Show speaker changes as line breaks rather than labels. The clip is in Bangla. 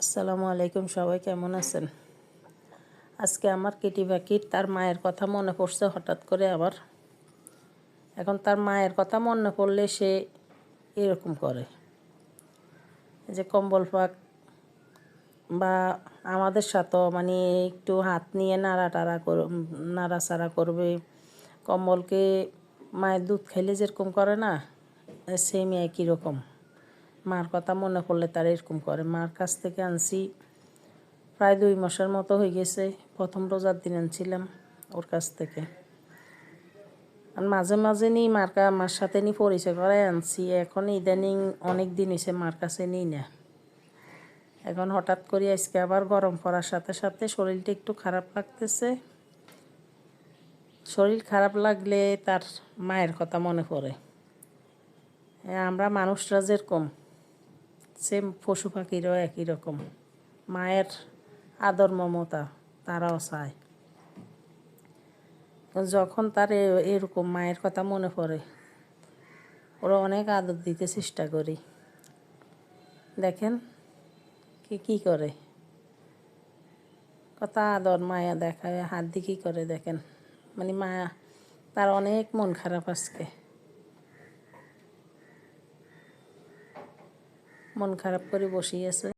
আসসালামু আলাইকুম, সবাই কেমন আছেন? আজকে আমার কেটি পাখির তার মায়ের কথা মনে পড়ছে হঠাৎ করে আবার। এখন তার মায়ের কথা মনে পড়লে সে এরকম করে। যে কম্বল পাক বা আমাদের সাথেও মানে একটু হাত নিয়ে নাড়া টাড়া কর নাড়াচাড়া করবে। কম্বলকে মায়ের দুধ খাইলে যেরকম করে না সেম একই রকম। মার কথা মনে পড়লে তার এরকম করে। মার কাছ থেকে আনছি প্রায় দুই মাসের মতো হয়ে গেছে, প্রথম রোজার দিন আনছিলাম ওর কাছ থেকে। আর মাঝে মাঝে নিই মার কা, মার সাথে নিয়ে পরিচয় করাই আনছি, এখন ইদানিং অনেক দিন হয়েছে মার কাছে নিই না। এখন হঠাৎ করে আজকে আবার গরম পড়ার সাথে সাথে শরীরটা একটু খারাপ লাগতেছে। শরীর খারাপ লাগলে তার মায়ের কথা মনে পড়ে। আমরা মানুষরা যেরকম সেম পশু পাখিরও একই রকম। মায়ের আদর মমতা তারাও চায়। যখন তার এরকম মায়ের কথা মনে পড়ে ওরা অনেক আদর দিতে চেষ্টা করি। দেখেন কি কি করে। কত আদর মায়া দেখায়, হাত দিয়ে কী করে দেখেন। মানে মায়া তার অনেক মন খারাপ আজকে। মন খারাপ করে বসেই আছে।